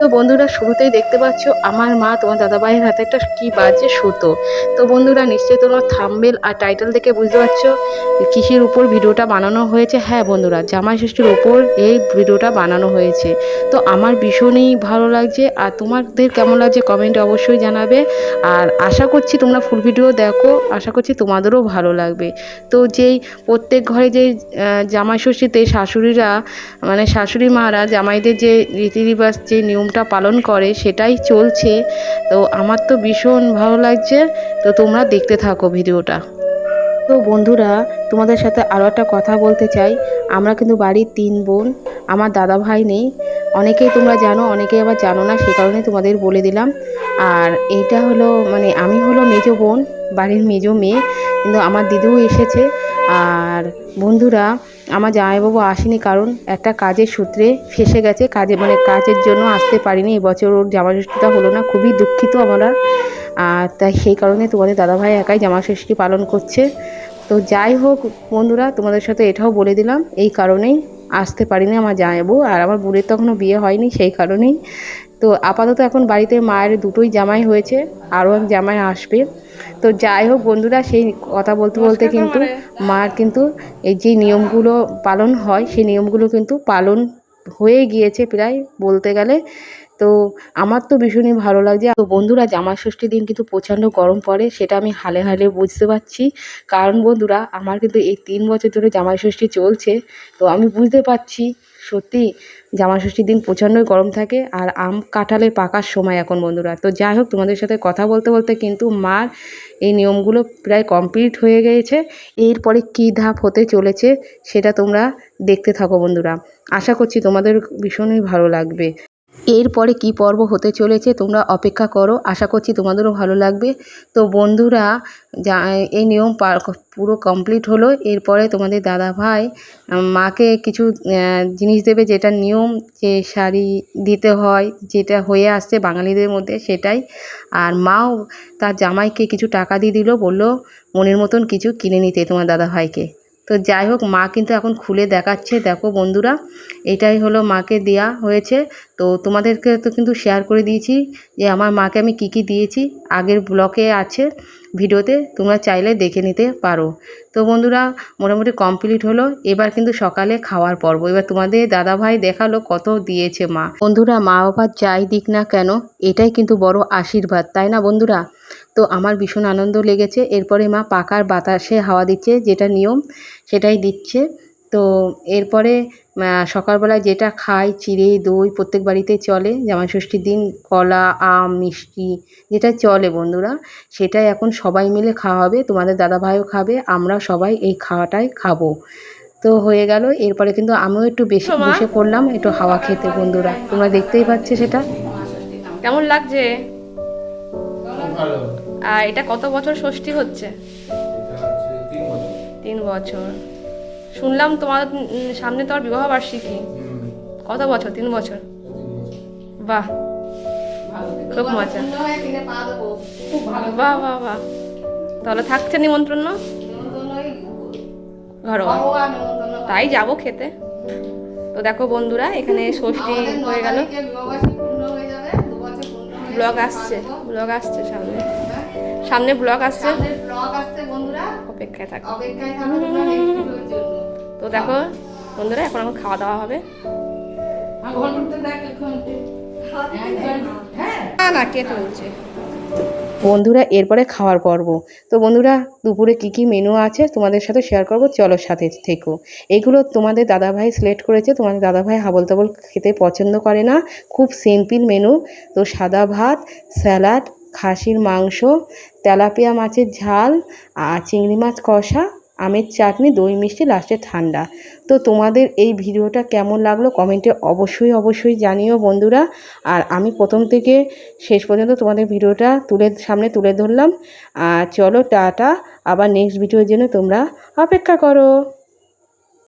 তো বন্ধুরা, শুরুতেই দেখতে পাচ্ছ আমার মা তোমার দাদাভাইয়ের হাতে একটা কি বাজে সুতো। তো বন্ধুরা, নিশ্চয়ই তোমার থাম্বেল আর টাইটেল দেখে বুঝতে পারছ কিসের উপর ভিডিওটা বানানো হয়েছে। হ্যাঁ বন্ধুরা, জামাই ষষ্ঠীর উপর এই ভিডিওটা বানানো হয়েছে। তো আমার ভীষণই ভালো লাগছে আর তোমাদের কেমন লাগছে কমেন্টে অবশ্যই জানাবে। আর আশা করছি তোমরা ফুল ভিডিও দেখো, আশা করছি তোমাদেরও ভালো লাগবে। তো যেই প্রত্যেক ঘরে যে জামাই ষষ্ঠীতে শাশুড়িরা মানে শাশুড়ি মারা জামাইদের যে রীতি রিবাজ যে নিয়মটা পালন করে, সেটাই চলছে। তো আমার তো ভীষণ ভালো লাগছে। তো তোমরা দেখতে থাকো ভিডিওটা। তো বন্ধুরা, তোমাদের সাথে আরও একটা কথা বলতে চাই। আমরা কিন্তু বাড়ির তিন বোন, আমার দাদা ভাই নেই। অনেকেই তোমরা জানো, অনেকেই আবার জানো না, সে কারণে তোমাদের বলে দিলাম। আর এইটা হলো মানে আমি হলো মেজো বোন, বাড়ির মেজো মেয়ে, কিন্তু আমার দিদিও এসেছে। আর বন্ধুরা আমার জামাইবাবু আসেনি কারণ একটা কাজের সূত্রে ফেসে গেছে। কাজে মানে কাজের জন্য আসতে পারিনি। এবছর ওর জামা ষষ্ঠীটা হলো না। খুবই দুঃখিত আমরা। আর তাই সেই কারণে তোমাদের দাদাভাই একাই জামা ষষ্ঠী পালন করছে। তো যাই হোক বন্ধুরা, তোমাদের সাথে এটাও বলে দিলাম। এই কারণেই আসতে পারিনি আমার জামাইবাবু। আর আমার বোনের তখনও বিয়ে হয়নি, সেই কারণেই তো আপাতত এখন বাড়িতে মায়ের দুটোই জামাই হয়েছে আরও এক জামাই আসবে। তো যাই হোক বন্ধুরা সেই কথা বলতে বলতে কিন্তু মার কিন্তু এই যে নিয়মগুলো পালন হয় সেই নিয়মগুলো কিন্তু পালন হয়ে গিয়েছে প্রায় বলতে গেলে। তো আমার তো ভীষণই ভালো লাগছে। তো বন্ধুরা জামা ষষ্ঠীর দিন কিন্তু প্রচণ্ড গরম পড়ে সেটা আমি হালে হালে বুঝতে পারছি। কারণ বন্ধুরা আমার কিন্তু এই তিন বছর ধরে জামাই ষষ্ঠী চলছে। তো আমি বুঝতে পারছি সত্যি জামা ষষ্ঠীর দিন প্রচণ্ডই গরম থাকে আর আম কাঁঠালের পাকার সময় এখন বন্ধুরা। তো যাই হোক, তোমাদের সাথে কথা বলতে বলতে কিন্তু মার এই নিয়মগুলো প্রায় কমপ্লিট হয়ে গিয়েছে এরপরে কী ধাপ হতে চলেছে সেটা তোমরা দেখতে থাকো বন্ধুরা। আশা করছি তোমাদের ভীষণই ভালো লাগবে। এরপরে কি পর্ব হতে চলেছে তোমরা অপেক্ষা করো। আশা করছি তোমাদেরও ভালো লাগবে। তো বন্ধুরা, যা, এই নিয়ম পুরো কমপ্লিট হলো। এরপরে তোমাদের দাদা ভাই মাকে কিছু জিনিস দেবে যেটা নিয়ম, যে শাড়ি দিতে হয়, যেটা হয়ে আসছে বাঙালিদের মধ্যে সেটাই। আর মাও তার জামাইকে কিছু টাকা দিয়ে দিল, বলল, মনের মতন কিছু কিনে নিতে তোমার দাদা ভাইকে। তো যাই হোক, মা কিন্তু এখন খুলে দেখাচ্ছে। দেখো বন্ধুরা, এটাই হলো মাকে দেয়া হয়েছে। তো তোমাদেরকে তো কিন্তু শেয়ার করে দিয়েছি যে আমার মাকে আমি কী কী দিয়েছি। আগের ব্লকে আছে ভিডিওতে, তোমরা চাইলে দেখে নিতে পারো। তো বন্ধুরা, মোটামুটি কমপ্লিট হলো। এবার কিন্তু সকালে খাওয়ার পর্ব। এবার তোমাদের দাদাভাই দেখাল কত দিয়েছে মা। বন্ধুরা মা বাবা যাই দিক না কেন, এটাই কিন্তু বড় আশীর্বাদ, তাই না বন্ধুরা? তো আমার ভীষণ আনন্দ লেগেছে। এরপরে মা পাকার বাতাসে হাওয়া দিচ্ছে যেটা নিয়ম সেটাই দিচ্ছে। তো এরপরে সকালবেলায় যেটা খাই চিড়ে দই প্রত্যেক বাড়িতে চলে। জামাই ষষ্ঠীর দিন কলা আম মিষ্টি যেটা চলে বন্ধুরা সেটাই এখন সবাই মিলে খাওয়া হবে। তোমাদের দাদাভাইও খাবে আমরা সবাই এই খাওয়াটাই খাব। তো হয়ে গেল। এরপরে কিন্তু আমিও একটু বেশি বসে পড়লাম একটু হাওয়া খেতে বন্ধুরা। তোমরা দেখতেই পাচ্ছে সেটা। কেমন লাগছে? ভালো। আর এটা কত বছর ষষ্ঠী হচ্ছে? তিন বছর। শুনলাম তোমার সামনে তোমার বিবাহ বার্ষিকী। কত বছর? তিন বছর? বাহ। খুব মজা। বাহ বাহ বাহ। তাহলে থাকছে নিমন্ত্রণ? না ঘরোয়া। তাই যাব খেতে। তো দেখো বন্ধুরা এখানে ষষ্ঠী হয়ে গেল। ব্লগ আসছে। ব্লগ আসছে সামনে। সামনে ব্লগ আসছে। অপেক্ষায় থাকো। তো দেখো বন্ধুরা এখন এখন খাওয়া দাওয়া হবে। না না কে তুলছে? বন্ধুরা এরপরে খাওয়ার পর্ব। তো বন্ধুরা দুপুরে কি কি মেনু আছে তোমাদের সাথে শেয়ার করব চলো সাথে থেকো। এগুলো তোমাদের দাদাভাই সিলেক্ট করেছে তোমাদের দাদাভাই হাবল তাবল খেতে পছন্দ করে না। খুব সিম্পল মেনু তো সাদা ভাত স্যালাড খাসির মাংস, তেলাপিয়া মাছের ঝাল আর চিংড়ি মাছ কষা, আমের চাটনি, দই মিষ্টি, লাস্টে ঠান্ডা। তো তোমাদের এই ভিডিওটা কেমন লাগল কমেন্টে অবশ্যই অবশ্যই জানিও বন্ধুরা। আর আমি প্রথম থেকে শেষ পর্যন্ত তোমাদের ভিডিওটা তুলে, সামনে তুলে ধরলাম। আর চলো টাটা, আবার নেক্সট ভিডিওর জন্য তোমরা অপেক্ষা করো।